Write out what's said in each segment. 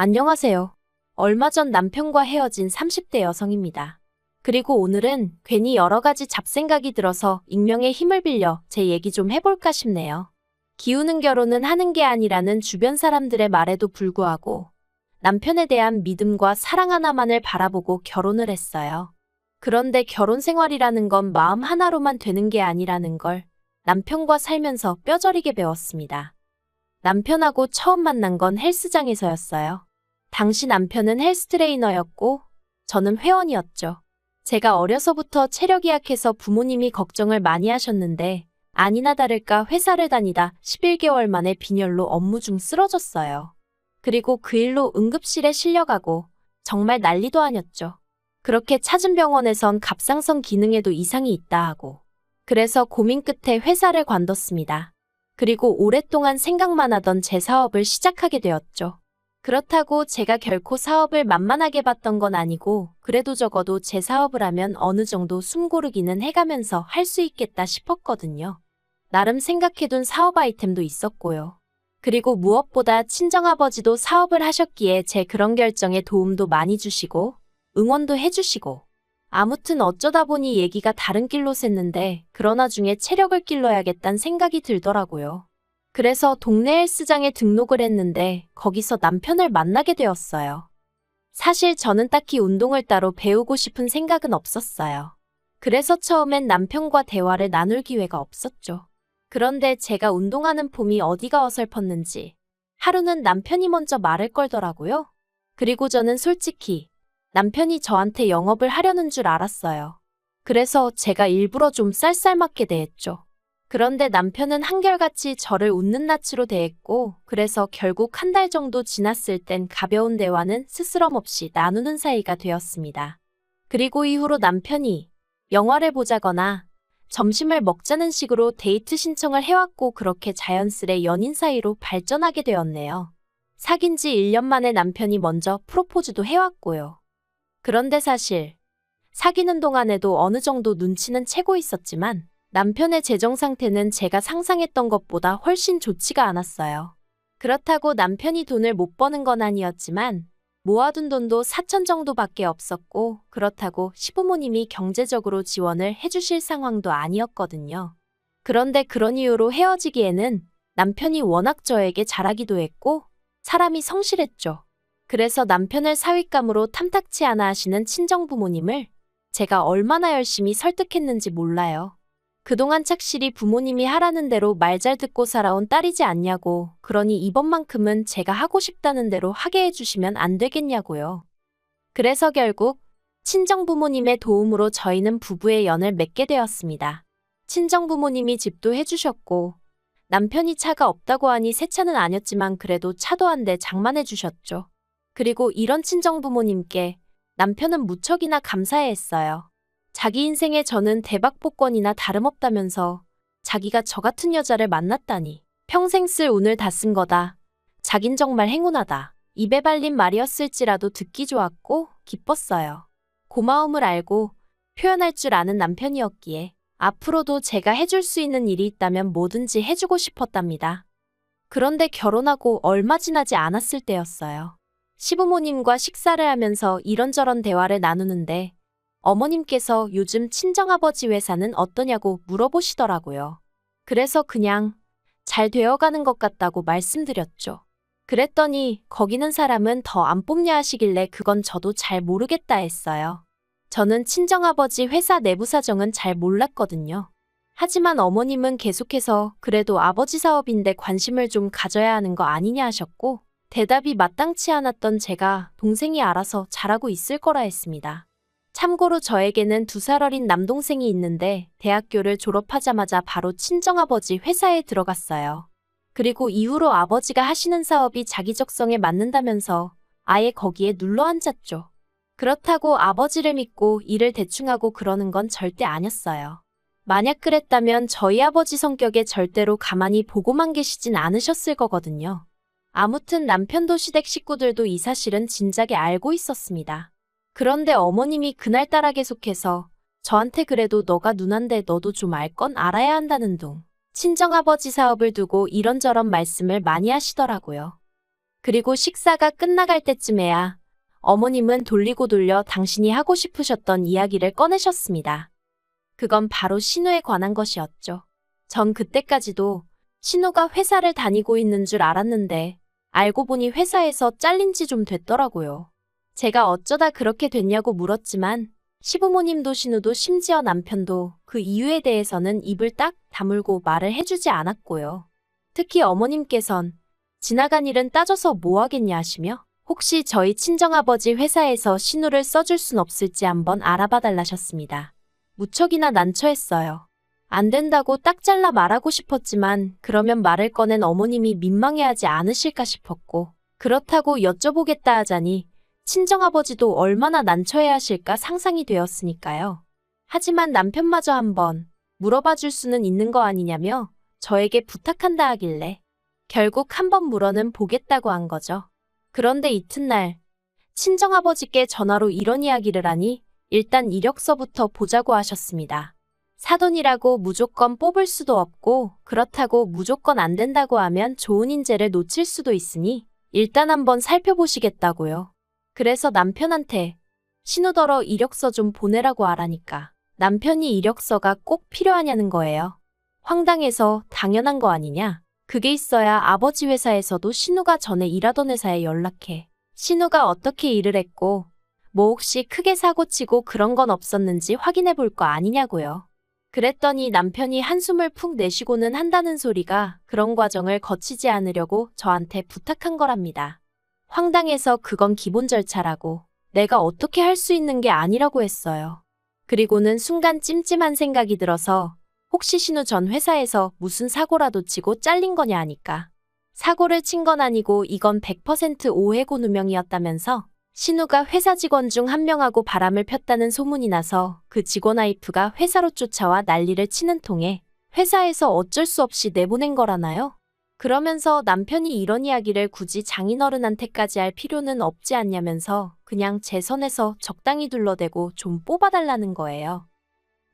안녕하세요. 얼마 전 남편과 헤어진 30대 여성입니다. 그리고 오늘은 괜히 여러 가지 잡생각이 들어서 익명의 힘을 빌려 제 얘기 좀 해볼까 싶네요. 기우는 결혼은 하는 게 아니라는 주변 사람들의 말에도 불구하고 남편에 대한 믿음과 사랑 하나만을 바라보고 결혼을 했어요. 그런데 결혼 생활이라는 건 마음 하나로만 되는 게 아니라는 걸 남편과 살면서 뼈저리게 배웠습니다. 남편하고 처음 만난 건 헬스장에서였어요. 당시 남편은 헬스 트레이너였고 저는 회원이었죠. 제가 어려서부터 체력이 약해서 부모님이 걱정을 많이 하셨는데 아니나 다를까 회사를 다니다 11개월 만에 빈혈로 업무 중 쓰러졌어요. 그리고 그 일로 응급실에 실려가고 정말 난리도 아니었죠. 그렇게 찾은 병원에선 갑상선 기능에도 이상이 있다 하고 그래서 고민 끝에 회사를 관뒀습니다. 그리고 오랫동안 생각만 하던 제 사업을 시작하게 되었죠. 그렇다고 제가 결코 사업을 만만하게 봤던 건 아니고 그래도 적어도 제 사업을 하면 어느 정도 숨고르기는 해가면서 할 수 있겠다 싶었거든요. 나름 생각해둔 사업 아이템도 있었고요. 그리고 무엇보다 친정아버지도 사업을 하셨기에 제 그런 결정에 도움도 많이 주시고 응원도 해주시고 아무튼 어쩌다 보니 얘기가 다른 길로 샜는데 그러나 중에 체력을 길러야겠다는 생각이 들더라고요. 그래서 동네 헬스장에 등록을 했는데 거기서 남편을 만나게 되었어요. 사실 저는 딱히 운동을 따로 배우고 싶은 생각은 없었어요. 그래서 처음엔 남편과 대화를 나눌 기회가 없었죠. 그런데 제가 운동하는 폼이 어디가 어설펐는지 하루는 남편이 먼저 말을 걸더라고요. 그리고 저는 솔직히 남편이 저한테 영업을 하려는 줄 알았어요. 그래서 제가 일부러 좀 쌀쌀맞게 대했죠. 그런데 남편은 한결같이 저를 웃는 낯으로 대했고, 그래서 결국 한 달 정도 지났을 땐 가벼운 대화는 스스럼 없이 나누는 사이가 되었습니다. 그리고 이후로 남편이 영화를 보자거나 점심을 먹자는 식으로 데이트 신청을 해왔고, 그렇게 자연스레 연인 사이로 발전하게 되었네요. 사귄 지 1년 만에 남편이 먼저 프로포즈도 해왔고요. 그런데 사실 사귀는 동안에도 어느 정도 눈치는 채고 있었지만 남편의 재정 상태는 제가 상상했던 것보다 훨씬 좋지가 않았어요. 그렇다고 남편이 돈을 못 버는 건 아니었지만 모아둔 돈도 4천 정도밖에 없었고 그렇다고 시부모님이 경제적으로 지원을 해주실 상황도 아니었거든요. 그런데 그런 이유로 헤어지기에는 남편이 워낙 저에게 잘하기도 했고 사람이 성실했죠. 그래서 남편을 사윗감으로 탐탁치 않아 하시는 친정부모님을 제가 얼마나 열심히 설득했는지 몰라요. 그동안 착실히 부모님이 하라는 대로 말 잘 듣고 살아온 딸이지 않냐고, 그러니 이번만큼은 제가 하고 싶다는 대로 하게 해주시면 안 되겠냐고요. 그래서 결국 친정 부모님의 도움으로 저희는 부부의 연을 맺게 되었습니다. 친정 부모님이 집도 해주셨고, 남편이 차가 없다고 하니 새 차는 아니었지만 그래도 차도 한 대 장만해 주셨죠. 그리고 이런 친정 부모님께 남편은 무척이나 감사해 했어요. 자기 인생에 저는 대박 복권이나 다름없다면서 자기가 저 같은 여자를 만났다니 평생 쓸 운을 다 쓴 거다. 자긴 정말 행운하다. 입에 발린 말이었을지라도 듣기 좋았고 기뻤어요. 고마움을 알고 표현할 줄 아는 남편이었기에 앞으로도 제가 해줄 수 있는 일이 있다면 뭐든지 해주고 싶었답니다. 그런데 결혼하고 얼마 지나지 않았을 때였어요. 시부모님과 식사를 하면서 이런저런 대화를 나누는데 어머님께서 요즘 친정아버지 회사는 어떠냐고 물어보시더라고요. 그래서 그냥 잘 되어가는 것 같다고 말씀드렸죠. 그랬더니 거기는 사람은 더 안 뽑냐 하시길래 그건 저도 잘 모르겠다 했어요. 저는 친정아버지 회사 내부 사정은 잘 몰랐거든요. 하지만 어머님은 계속해서 그래도 아버지 사업인데 관심을 좀 가져야 하는 거 아니냐 하셨고 대답이 마땅치 않았던 제가 동생이 알아서 잘하고 있을 거라 했습니다. 참고로 저에게는 두 살 어린 남동생이 있는데 대학교를 졸업하자마자 바로 친정아버지 회사에 들어갔어요. 그리고 이후로 아버지가 하시는 사업이 자기 적성에 맞는다면서 아예 거기에 눌러 앉았죠. 그렇다고 아버지를 믿고 일을 대충하고 그러는 건 절대 아니었어요. 만약 그랬다면 저희 아버지 성격에 절대로 가만히 보고만 계시진 않으셨을 거거든요. 아무튼 남편도 시댁 식구들도 이 사실은 진작에 알고 있었습니다. 그런데 어머님이 그날따라 계속해서 저한테 그래도 너가 누난데 너도 좀 알 건 알아야 한다는 둥. 친정아버지 사업을 두고 이런저런 말씀을 많이 하시더라고요. 그리고 식사가 끝나갈 때쯤에야 어머님은 돌리고 돌려 당신이 하고 싶으셨던 이야기를 꺼내셨습니다. 그건 바로 신우에 관한 것이었죠. 전 그때까지도 신우가 회사를 다니고 있는 줄 알았는데 알고 보니 회사에서 잘린 지 좀 됐더라고요. 제가 어쩌다 그렇게 됐냐고 물었지만 시부모님도 신우도 심지어 남편도 그 이유에 대해서는 입을 딱 다물고 말을 해주지 않았고요. 특히 어머님께선 지나간 일은 따져서 뭐 하겠냐 하시며 혹시 저희 친정아버지 회사에서 신우를 써줄 순 없을지 한번 알아봐 달라셨습니다. 무척이나 난처했어요. 안 된다고 딱 잘라 말하고 싶었지만 그러면 말을 꺼낸 어머님이 민망해하지 않으실까 싶었고 그렇다고 여쭤보겠다 하자니 친정아버지도 얼마나 난처해 하실까 상상이 되었으니까요. 하지만 남편마저 한번 물어봐 줄 수는 있는 거 아니냐며 저에게 부탁한다 하길래 결국 한번 물어는 보겠다고 한 거죠. 그런데 이튿날 친정아버지께 전화로 이런 이야기를 하니 일단 이력서부터 보자고 하셨습니다. 사돈이라고 무조건 뽑을 수도 없고 그렇다고 무조건 안 된다고 하면 좋은 인재를 놓칠 수도 있으니 일단 한번 살펴보시겠다고요. 그래서 남편한테 신우더러 이력서 좀 보내라고 하라니까 남편이 이력서가 꼭 필요하냐는 거예요. 황당해서 당연한 거 아니냐? 그게 있어야 아버지 회사에서도 신우가 전에 일하던 회사에 연락해. 신우가 어떻게 일을 했고, 뭐 혹시 크게 사고 치고 그런 건 없었는지 확인해 볼 거 아니냐고요. 그랬더니 남편이 한숨을 푹 내쉬고는 한다는 소리가 그런 과정을 거치지 않으려고 저한테 부탁한 거랍니다. 황당해서 그건 기본 절차라고 내가 어떻게 할 수 있는 게 아니라고 했어요. 그리고는 순간 찜찜한 생각이 들어서 혹시 신우 전 회사에서 무슨 사고라도 치고 잘린 거냐 하니까 사고를 친 건 아니고 이건 100% 오해고 누명이었다면서 신우가 회사 직원 중 한 명하고 바람을 폈다는 소문이 나서 그 직원 와이프가 회사로 쫓아와 난리를 치는 통에 회사에서 어쩔 수 없이 내보낸 거라나요? 그러면서 남편이 이런 이야기를 굳이 장인어른한테까지 할 필요는 없지 않냐면서 그냥 제 선에서 적당히 둘러대고 좀 뽑아달라는 거예요.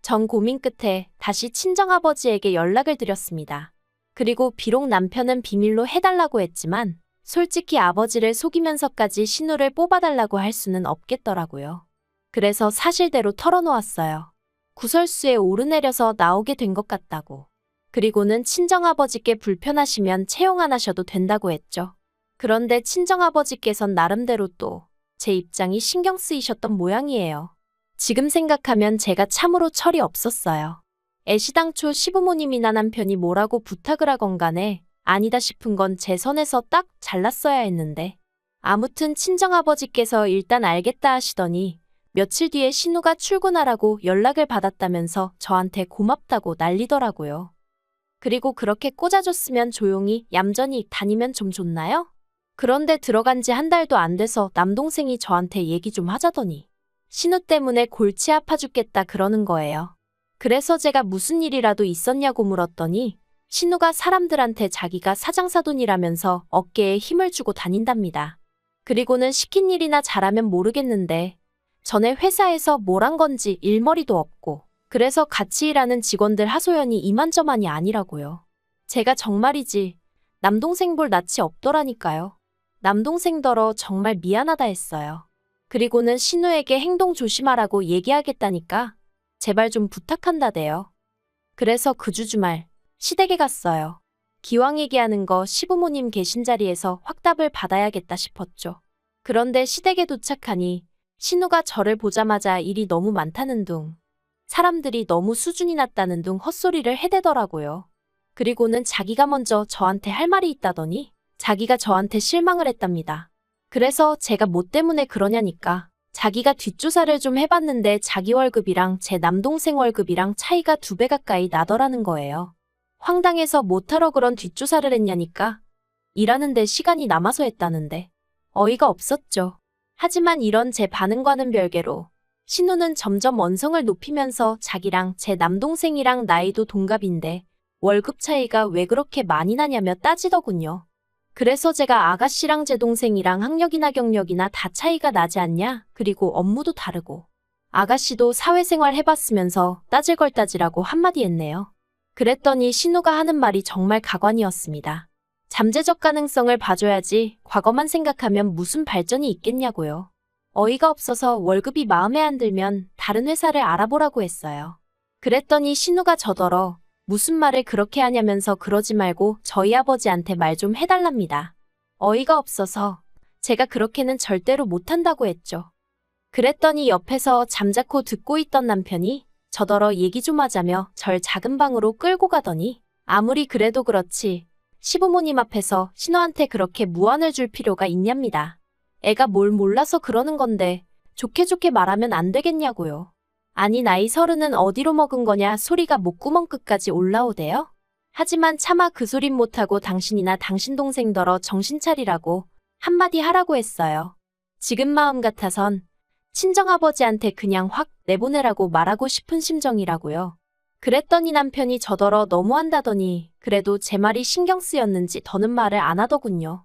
전 고민 끝에 다시 친정아버지에게 연락을 드렸습니다. 그리고 비록 남편은 비밀로 해달라고 했지만 솔직히 아버지를 속이면서까지 신우를 뽑아달라고 할 수는 없겠더라고요. 그래서 사실대로 털어놓았어요. 구설수에 오르내려서 나오게 된 것 같다고. 그리고는 친정아버지께 불편하시면 채용 안 하셔도 된다고 했죠. 그런데 친정아버지께선 나름대로 또 제 입장이 신경 쓰이셨던 모양이에요. 지금 생각하면 제가 참으로 철이 없었어요. 애시당초 시부모님이나 남편이 뭐라고 부탁을 하건 간에 아니다 싶은 건 제 선에서 딱 잘랐어야 했는데. 아무튼 친정아버지께서 일단 알겠다 하시더니 며칠 뒤에 신우가 출근하라고 연락을 받았다면서 저한테 고맙다고 난리더라고요. 그리고 그렇게 꽂아줬으면 조용히 얌전히 다니면 좀 좋나요? 그런데 들어간 지 한 달도 안 돼서 남동생이 저한테 얘기 좀 하자더니 신우 때문에 골치 아파 죽겠다 그러는 거예요. 그래서 제가 무슨 일이라도 있었냐고 물었더니 신우가 사람들한테 자기가 사장사돈이라면서 어깨에 힘을 주고 다닌답니다. 그리고는 시킨 일이나 잘하면 모르겠는데 전에 회사에서 뭘 한 건지 일머리도 없고 그래서 같이 일하는 직원들 하소연이 이만저만이 아니라고요. 제가 정말이지 남동생 볼 낯이 없더라니까요. 남동생더러 정말 미안하다 했어요. 그리고는 신우에게 행동 조심하라고 얘기하겠다니까 제발 좀 부탁한다대요. 그래서 그 주 주말 시댁에 갔어요. 기왕 얘기하는 거 시부모님 계신 자리에서 확답을 받아야겠다 싶었죠. 그런데 시댁에 도착하니 신우가 저를 보자마자 일이 너무 많다는 둥, 사람들이 너무 수준이 낮다는 둥 헛소리를 해대더라고요. 그리고는 자기가 먼저 저한테 할 말이 있다더니 자기가 저한테 실망을 했답니다. 그래서 제가 뭐 때문에 그러냐니까 자기가 뒷조사를 좀 해봤는데 자기 월급이랑 제 남동생 월급이랑 차이가 두 배 가까이 나더라는 거예요. 황당해서 못하러 그런 뒷조사를 했냐니까 일하는데 시간이 남아서 했다는데 어이가 없었죠. 하지만 이런 제 반응과는 별개로 신우는 점점 원성을 높이면서 자기랑 제 남동생이랑 나이도 동갑인데 월급 차이가 왜 그렇게 많이 나냐며 따지더군요. 그래서 제가 아가씨랑 제 동생이랑 학력이나 경력이나 다 차이가 나지 않냐? 그리고 업무도 다르고. 아가씨도 사회생활 해봤으면서 따질 걸 따지라고 한마디 했네요. 그랬더니 신우가 하는 말이 정말 가관이었습니다. 잠재적 가능성을 봐줘야지 과거만 생각하면 무슨 발전이 있겠냐고요. 어이가 없어서 월급이 마음에 안 들면 다른 회사를 알아보라고 했어요. 그랬더니 신우가 저더러 무슨 말을 그렇게 하냐면서 그러지 말고 저희 아버지한테 말 좀 해달랍니다. 어이가 없어서 제가 그렇게는 절대로 못한다고 했죠. 그랬더니 옆에서 잠자코 듣고 있던 남편이 저더러 얘기 좀 하자며 절 작은 방으로 끌고 가더니 아무리 그래도 그렇지 시부모님 앞에서 신우한테 그렇게 무안을 줄 필요가 있냐입니다. 애가 뭘 몰라서 그러는 건데 좋게 좋게 말하면 안 되겠냐고요. 아니 나이 서른은 어디로 먹은 거냐 소리가 목구멍 끝까지 올라오대요. 하지만 차마 그 소린 못하고 당신이나 당신 동생더러 정신 차리라고 한마디 하라고 했어요. 지금 마음 같아선 친정아버지한테 그냥 확 내보내라고 말하고 싶은 심정이라고요. 그랬더니 남편이 저더러 너무한다더니 그래도 제 말이 신경 쓰였는지 더는 말을 안 하더군요.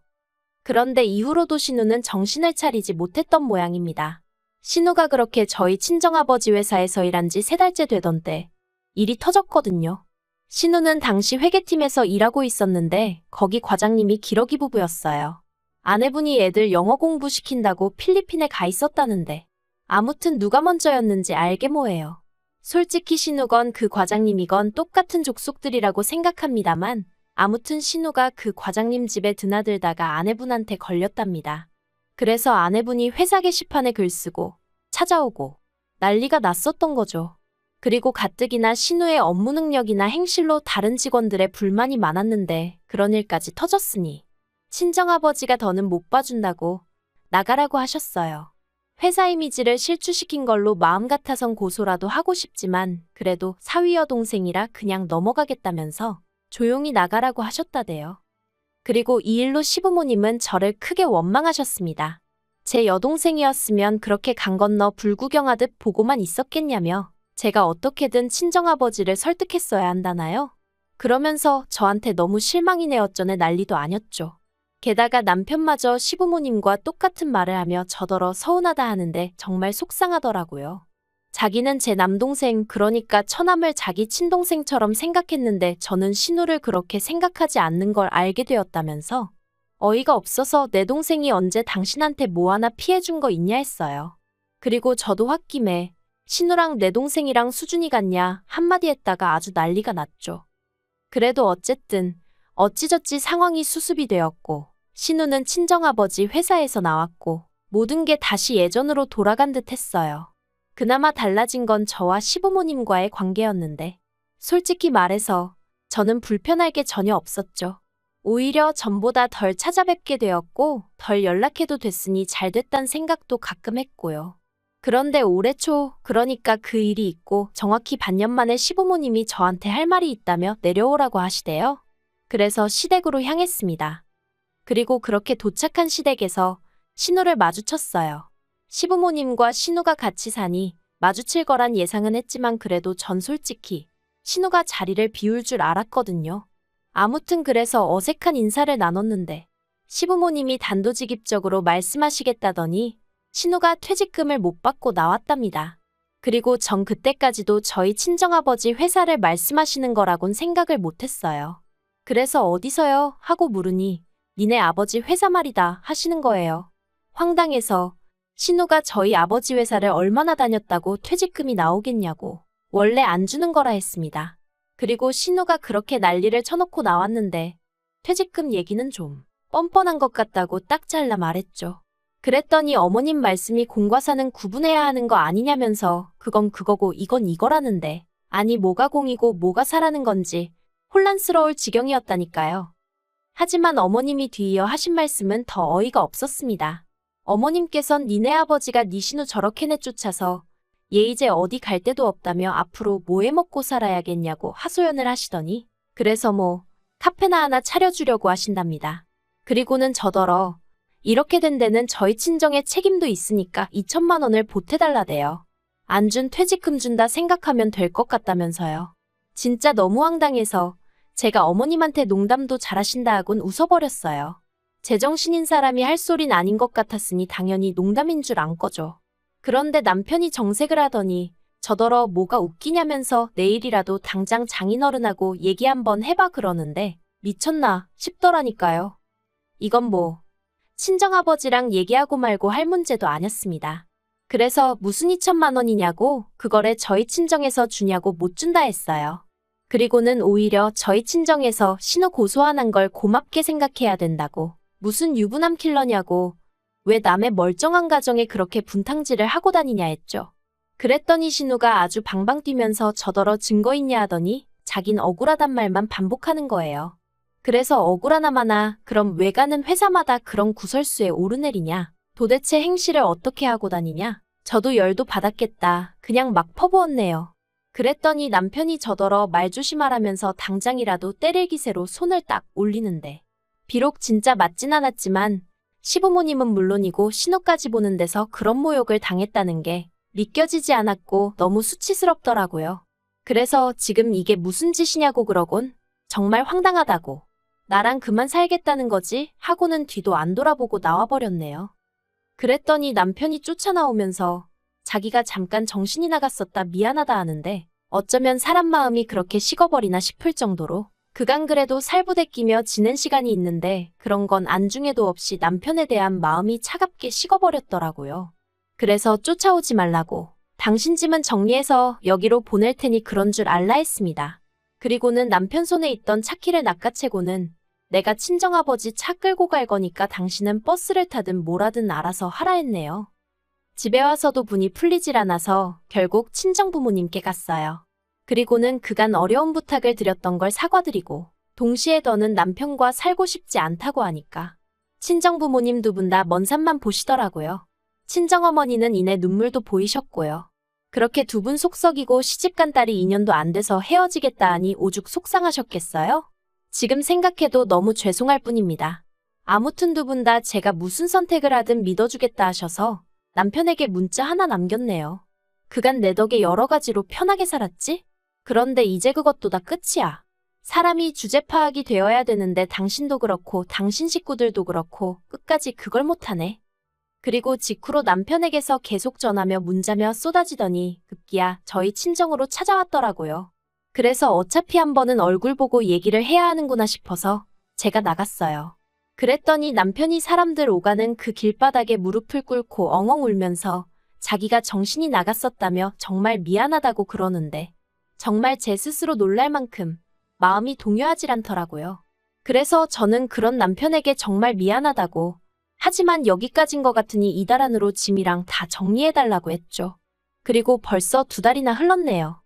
그런데 이후로도 신우는 정신을 차리지 못했던 모양입니다. 신우가 그렇게 저희 친정아버지 회사에서 일한 지 세 달째 되던데 일이 터졌거든요. 신우는 당시 회계팀에서 일하고 있었는데 거기 과장님이 기러기 부부였어요. 아내분이 애들 영어 공부시킨다고 필리핀에 가 있었다는데 아무튼 누가 먼저였는지 알게 뭐해요. 솔직히 신우건 그 과장님이건 똑같은 족속들이라고 생각합니다만 아무튼 신우가 그 과장님 집에 드나들다가 아내분한테 걸렸답니다. 그래서 아내분이 회사 게시판에 글 쓰고 찾아오고 난리가 났었던 거죠. 그리고 가뜩이나 신우의 업무 능력이나 행실로 다른 직원들의 불만이 많았는데 그런 일까지 터졌으니 친정아버지가 더는 못 봐준다고 나가라고 하셨어요. 회사 이미지를 실추시킨 걸로 마음 같아선 고소라도 하고 싶지만 그래도 사위 여 동생이라 그냥 넘어가겠다면서 조용히 나가라고 하셨다대요. 그리고 이 일로 시부모님은 저를 크게 원망하셨습니다. 제 여동생이었으면 그렇게 강 건너 불구경하듯 보고만 있었겠냐며 제가 어떻게든 친정아버지를 설득했어야 한다나요? 그러면서 저한테 너무 실망이네 어쩌네 난리도 아녔죠. 게다가 남편마저 시부모님과 똑같은 말을 하며 저더러 서운하다 하는데 정말 속상하더라고요. 자기는 제 남동생 그러니까 처남을 자기 친동생처럼 생각했는데 저는 신우를 그렇게 생각하지 않는 걸 알게 되었다면서 어이가 없어서 내 동생이 언제 당신한테 뭐 하나 피해준 거 있냐 했어요. 그리고 저도 홧김에 신우랑 내 동생이랑 수준이 같냐 한마디 했다가 아주 난리가 났죠. 그래도 어쨌든 어찌저찌 상황이 수습이 되었고 신우는 친정아버지 회사에서 나왔고 모든 게 다시 예전으로 돌아간 듯 했어요. 그나마 달라진 건 저와 시부모님과의 관계였는데 솔직히 말해서 저는 불편할 게 전혀 없었죠. 오히려 전보다 덜 찾아뵙게 되었고 덜 연락해도 됐으니 잘 됐단 생각도 가끔 했고요. 그런데 올해 초 그러니까 그 일이 있고 정확히 반년 만에 시부모님이 저한테 할 말이 있다며 내려오라고 하시대요. 그래서 시댁으로 향했습니다. 그리고 그렇게 도착한 시댁에서 신우를 마주쳤어요. 시부모님과 신우가 같이 사니 마주칠 거란 예상은 했지만 그래도 전 솔직히 신우가 자리를 비울 줄 알았거든요. 아무튼 그래서 어색한 인사를 나눴는데 시부모님이 단도직입적으로 말씀하시겠다더니 신우가 퇴직금을 못 받고 나왔답니다. 그리고 전 그때까지도 저희 친정아버지 회사를 말씀하시는 거라곤 생각을 못했어요. 그래서 어디서요? 하고 물으니 니네 아버지 회사 말이다 하시는 거예요. 황당해서 신우가 저희 아버지 회사를 얼마나 다녔다고 퇴직금이 나오겠냐고 원래 안 주는 거라 했습니다. 그리고 신우가 그렇게 난리를 쳐놓고 나왔는데 퇴직금 얘기는 좀 뻔뻔한 것 같다고 딱 잘라 말했죠. 그랬더니 어머님 말씀이 공과 사는 구분해야 하는 거 아니냐면서 그건 그거고 이건 이거라는데 아니 뭐가 공이고 뭐가 사라는 건지 혼란스러울 지경이었다니까요. 하지만 어머님이 뒤이어 하신 말씀은 더 어이가 없었습니다. 어머님께선 니네 아버지가 니 신우 저렇게 내쫓아서 얘 이제 어디 갈 데도 없다며 앞으로 뭐 해먹고 살아야겠냐고 하소연을 하시더니 그래서 뭐 카페나 하나 차려주려고 하신답니다. 그리고는 저더러 이렇게 된 데는 저희 친정의 책임도 있으니까 2천만 원을 보태달라대요. 안 준 퇴직금 준다 생각하면 될 것 같다면서요. 진짜 너무 황당해서 제가 어머님한테 농담도 잘하신다 하곤 웃어버렸어요. 제정신인 사람이 할 소린 아닌 것 같았으니 당연히 농담인 줄안 거죠. 그런데 남편이 정색을 하더니 저더러 뭐가 웃기냐면서 내일이라도 당장 장인어른하고 얘기 한번 해봐 그러는데 미쳤나 싶더라니까요. 이건 뭐, 친정아버지랑 얘기하고 말고 할 문제도 아니었습니다. 그래서 무슨 2천만 원이냐고 그거래 저희 친정에서 주냐고 못 준다 했어요. 그리고는 오히려 저희 친정에서 신호 고소하는 걸 고맙게 생각해야 된다고 무슨 유부남 킬러냐고 왜 남의 멀쩡한 가정에 그렇게 분탕질을 하고 다니냐 했죠. 그랬더니 신우가 아주 방방 뛰면서 저더러 증거 있냐 하더니 자긴 억울하단 말만 반복하는 거예요. 그래서 억울하나마나 그럼 왜 가는 회사마다 그런 구설수에 오르내리냐? 도대체 행실을 어떻게 하고 다니냐? 저도 열도 받았겠다. 그냥 막 퍼부었네요. 그랬더니 남편이 저더러 말 조심하라면서 당장이라도 때릴 기세로 손을 딱 올리는데. 비록 진짜 맞진 않았지만 시부모님은 물론이고 신호까지 보는 데서 그런 모욕을 당했다는 게 믿겨지지 않았고 너무 수치스럽더라고요. 그래서 지금 이게 무슨 짓이냐고 그러곤 정말 황당하다고. 나랑 그만 살겠다는 거지 하고는 뒤도 안 돌아보고 나와버렸네요. 그랬더니 남편이 쫓아나오면서 자기가 잠깐 정신이 나갔었다 미안하다 하는데 어쩌면 사람 마음이 그렇게 식어버리나 싶을 정도로 그간 그래도 살부대 끼며 지낸 시간이 있는데 그런 건 안중에도 없이 남편에 대한 마음이 차갑게 식어버렸더라고요. 그래서 쫓아오지 말라고 당신 짐은 정리해서 여기로 보낼 테니 그런 줄 알라 했습니다. 그리고는 남편 손에 있던 차키를 낚아채고는 내가 친정아버지 차 끌고 갈 거니까 당신은 버스를 타든 뭐라든 알아서 하라 했네요. 집에 와서도 분이 풀리질 않아서 결국 친정부모님께 갔어요. 그리고는 그간 어려운 부탁을 드렸던 걸 사과드리고 동시에 더는 남편과 살고 싶지 않다고 하니까 친정 부모님 두 분 다 먼 산만 보시더라고요. 친정어머니는 이내 눈물도 보이셨고요. 그렇게 두 분 속썩이고 시집간 딸이 2년도 안 돼서 헤어지겠다 하니 오죽 속상하셨겠어요? 지금 생각해도 너무 죄송할 뿐입니다. 아무튼 두 분 다 제가 무슨 선택을 하든 믿어주겠다 하셔서 남편에게 문자 하나 남겼네요. 그간 내 덕에 여러 가지로 편하게 살았지? 그런데 이제 그것도 다 끝이야. 사람이 주제 파악이 되어야 되는데 당신도 그렇고 당신 식구들도 그렇고 끝까지 그걸 못하네. 그리고 직후로 남편에게서 계속 전하며 문자며 쏟아지더니 급기야 저희 친정으로 찾아왔더라고요. 그래서 어차피 한 번은 얼굴 보고 얘기를 해야 하는구나 싶어서 제가 나갔어요. 그랬더니 남편이 사람들 오가는 그 길바닥에 무릎을 꿇고 엉엉 울면서 자기가 정신이 나갔었다며 정말 미안하다고 그러는데 정말 제 스스로 놀랄 만큼 마음이 동요하질 않더라고요. 그래서 저는 그런 남편에게 정말 미안하다고 하지만 여기까진 것 같으니 이달 안으로 짐이랑 다 정리해달라고 했죠. 그리고 벌써 두 달이나 흘렀네요.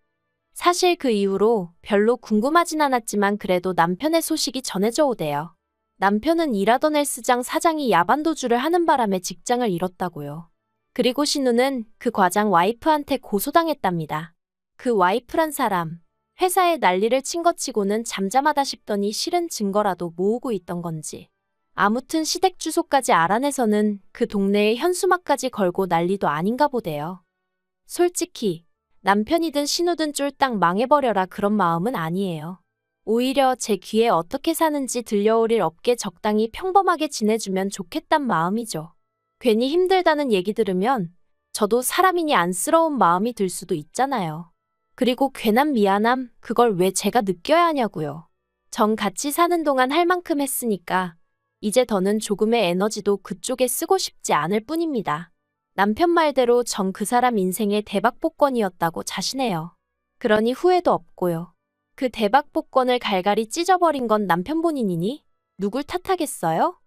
사실 그 이후로 별로 궁금하진 않았지만 그래도 남편의 소식이 전해져 오대요. 남편은 일하던 헬스장 사장이 야반도주를 하는 바람에 직장을 잃었다고요. 그리고 신우는 그 과장 와이프한테 고소당했답니다. 그 와이프란 사람, 회사에 난리를 친 것 치고는 잠잠하다 싶더니 실은 증거라도 모으고 있던 건지. 아무튼 시댁 주소까지 알아내서는 그 동네에 현수막까지 걸고 난리도 아닌가 보대요. 솔직히 남편이든 신우든 쫄딱 망해버려라 그런 마음은 아니에요. 오히려 제 귀에 어떻게 사는지 들려올 일 없게 적당히 평범하게 지내주면 좋겠단 마음이죠. 괜히 힘들다는 얘기 들으면 저도 사람이니 안쓰러운 마음이 들 수도 있잖아요. 그리고 괜한 미안함, 그걸 왜 제가 느껴야 하냐고요. 전 같이 사는 동안 할 만큼 했으니까 이제 더는 조금의 에너지도 그쪽에 쓰고 싶지 않을 뿐입니다. 남편 말대로 전 그 사람 인생의 대박 복권이었다고 자신해요. 그러니 후회도 없고요. 그 대박 복권을 갈갈이 찢어버린 건 남편 본인이니 누굴 탓하겠어요?